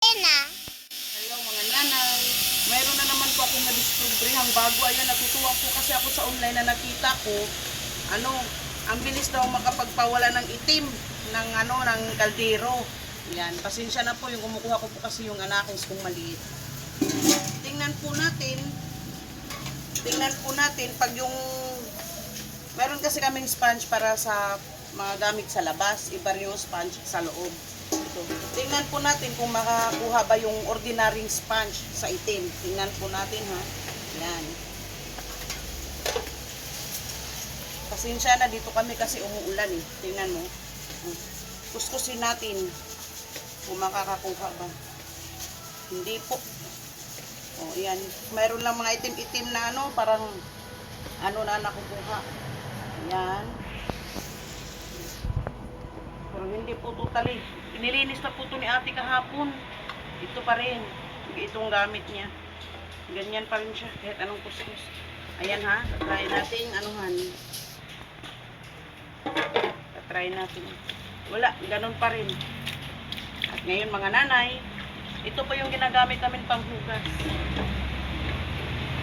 na. Hello mga nanay. Mayroon na naman po akong na-discovery ang bago. Ayan, natutuwa po kasi ako sa online na nakita ko. Ano, ang bilis daw makapagpawala ng itim ng ano, ng kaldero. Yan, pasensya na po yung kumukuha ko po kasi yung anakis kong maliit. Tingnan po natin. Tingnan po natin pag yung meron kasi kaming sponge para sa mga gamit sa labas, iba rin yung sponge sa loob. Ito. Tingnan po natin kung makakuha ba yung ordinary sponge sa itim. Tingnan po natin ha. Yan. Pasensya na dito kami kasi umuulan eh. Tingnan mo. Kuskusin natin kung makakakuha ba. Hindi po. O, yan. Mayroon lang mga itim-itim na ano, parang ano na nakukuha. Yan. Pero hindi po totally. Nilinis na po ito ni ate kahapon. Ito pa rin. Itong gamit niya. Ganyan pa rin siya. Kahit anong kuskus. Ayan ha. Try natin anuhan. Try natin. Wala. Ganun pa rin. At ngayon mga nanay, ito po yung ginagamit namin panghugas.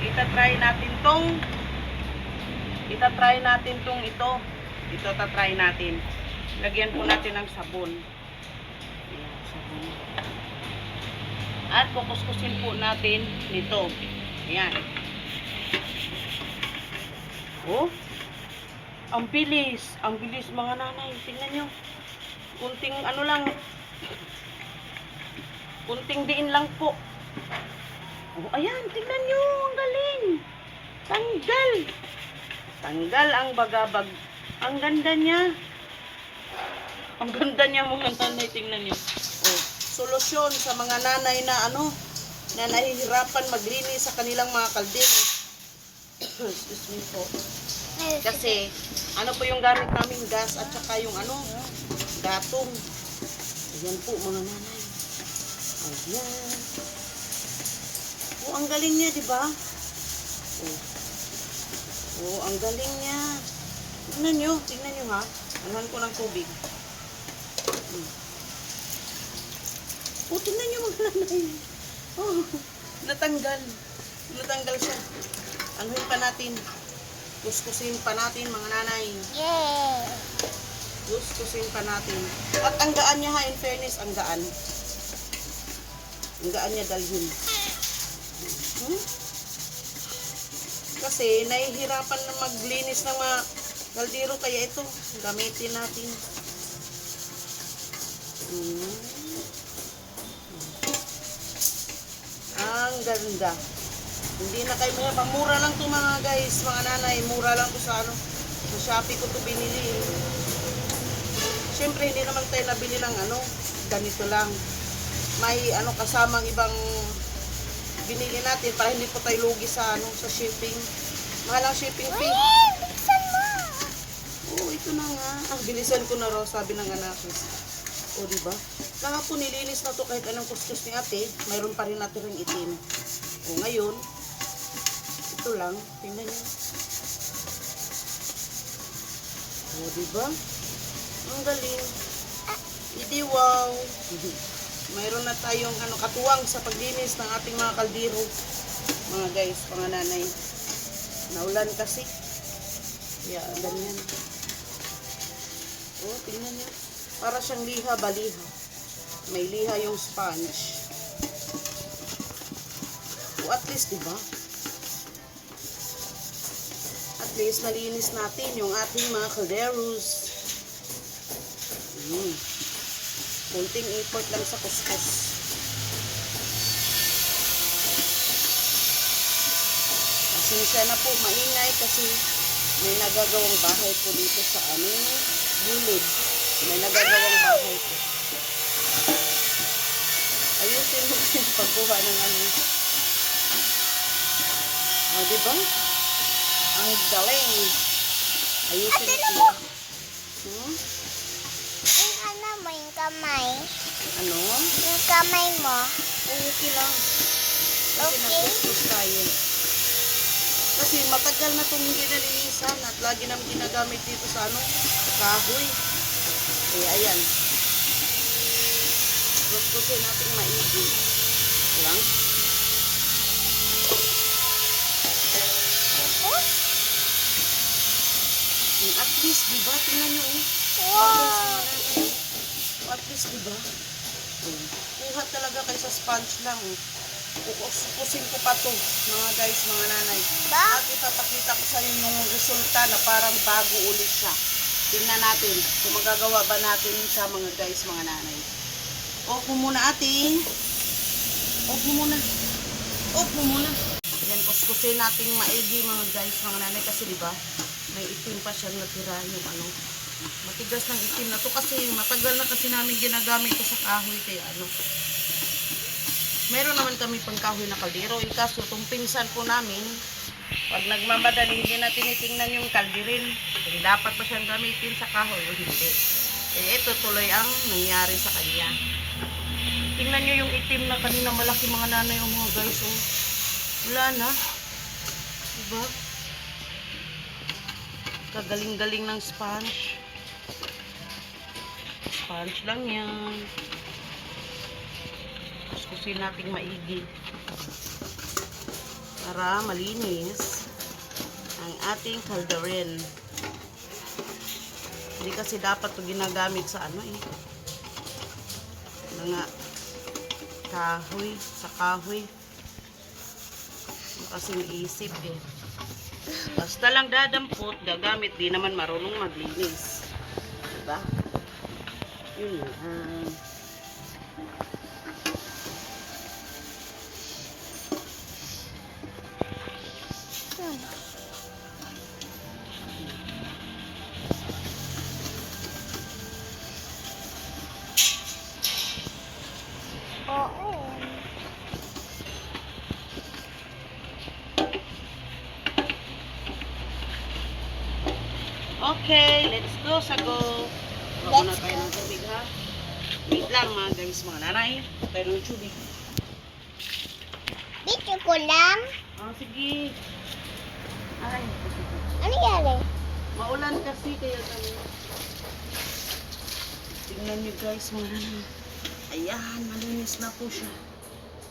Ita-try natin tong ita-try natin tong ito. Ito ta-try natin. Lagyan po natin ng sabon. At kukuskusin po natin nito. Ayan. Oh. Ang bilis. Ang bilis mga nanay. Tingnan nyo. Kunting ano lang. Kunting diin lang po. Oh, ayan. Tingnan nyo. Ang galing. Tanggal. Tanggal ang bagabag. Ang ganda niya. Ang ganda niya mga nanay. Tingnan niyo. Solusyon sa mga nanay na ano, na nahihirapan maglinis sa kanilang mga kaldero. Excuse me po. Kasi, ano po yung gamit namin, gas at saka yung ano, gatong. Ayan po mga nanay. Ayan. Oh, ang galing niya, di ba? Oh. Oh, ang galing niya. Tingnan nyo, tingnan nyo ha. Anuhan ko ng tubig. Hmm. Oh, tingnan nyo mga nanay. Oh, natanggal. Natanggal siya. Anuhin pa natin. Kuskusin pa natin mga nanay. Yeah. Kuskusin pa natin. At ang gaan niya ha, in fairness, ang gaan. Ang gaan niya dalhin. Hmm? Kasi nahihirapan na maglinis ng mga kaldero kaya ito, gamitin natin. Hmm. Ang ganda. Hindi na kayo mga mura lang to mga guys, mga nanay, mura lang to sa ano. Sa Shopee ko to binili. Siyempre hindi naman tayo nabili ng ano, ganito lang. May ano kasamang ibang binili natin para hindi po tayo lugi sa ano sa shipping. Mahal ang shipping fee. Eh, buksan mo. Oo, ito na nga. Ang bilisan ko na raw, sabi ng anak ko. O, di ba? Kahapon nilinis na to kahit anong kuskus ni ate, mayroon pa rin natin ring itim. O, ngayon, ito lang. Tingnan niyo. O, di ba? Ang galing. Hindi wow. Mayroon na tayong ano, katuwang sa paglinis ng ating mga kaldero. Mga guys, mga nanay. Naulan kasi. Kaya ganyan. Oh, tingnan niyo. Para siyang liha, baliha. May liha yung sponge. Oh, at least, di ba? At least, nalinis natin yung ating mga calderos. Mm. Kunting effort lang sa kuskus. Pasensya na po, maingay kasi may nagagawang bahay po dito sa aming gilid. May nagagawang bahay po. Ayusin mo yung pagkuha ng ano. O, di ba? Ang galing. Ayusin mo. Hmm? Yung ano mo, yung kamay. Ano? Yung kamay mo. Okay lang. Kasi Okay. tayo. Kasi matagal na itong hindi nalinisan at lagi namin ginagamit dito sa ano, kahoy. Kaya ayan. Kuskusin natin maigi. Lang. Ito? Mm, At least, di ba? Tingnan nyo, oh. Wow! At least, di ba? Oh. Kuha talaga kay sa sponge lang, oh. Kukusin ko pa to, mga guys, mga nanay. Ba? At ipapakita ko sa inyo yung resulta na parang bago ulit siya. Tingnan natin kung magagawa ba natin siya mga guys, mga nanay. Off mo muna ate. Off mo muna. Off mo muna. Yan, kuskusin natin maigi mga guys, mga nanay. Kasi di ba may itim pa siya natira yung ano. Matigas ng itim na to kasi matagal na kasi namin ginagamit ko sa kahoy kaya ano. Meron naman kami pang kahoy na kaldero. Eh, kaso itong pinsan po namin, pag nagmamadali, hindi na tinitingnan yung kaldirin. Kung dapat pa siyang gamitin sa kahoy o hindi. Eh, ito tuloy ang nangyari sa kanya. Tingnan nyo yung itim na kanina malaki mga nanay o mga guys. Oh. Wala na. Diba? Kagaling-galing ng sponge. Sponge lang yan. Kuskusin natin maigi. Para malinis ang ating kalderin. Hindi kasi dapat ito ginagamit sa ano eh. Mga kahoy, sa kahoy. Kasi isip eh. Basta lang dadampot, gagamit, di naman marunong maglinis. Diba? Yun lang. Okay, let's go sa go. Wala na tayo ng tubig ha. Wait lang mga guys, mga nanay. Tayo ng tubig. Dito ko lang. Ah, sige. Ay, Ano yari? maulan kasi kaya kami. Tingnan niyo guys, mga nanay. Ayan, malinis na po siya.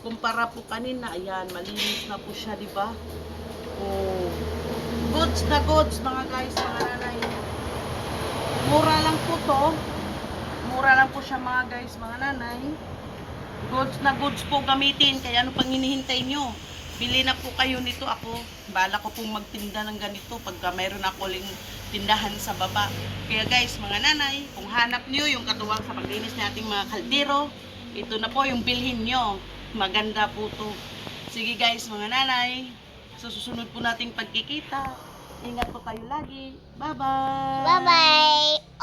Kumpara po kanina, ayan, malinis na po siya, di ba? Oh. Goods na goods, mga guys, mga nanay. Mura lang po to. Mura lang po siya, mga guys, mga nanay. Goods na goods po gamitin, kaya ano pang hinihintay nyo? Bili na po kayo nito ako. Bala ko pong magtinda ng ganito pagka mayroon ako ling tindahan sa baba. Kaya guys, mga nanay, kung hanap nyo yung katuwang sa paglinis nating mga kaldero, ito na po yung bilhin nyo. Maganda po to. Sige guys, mga nanay, sa susunod po nating pagkikita, ingat po kayo lagi. Bye-bye! Bye-bye.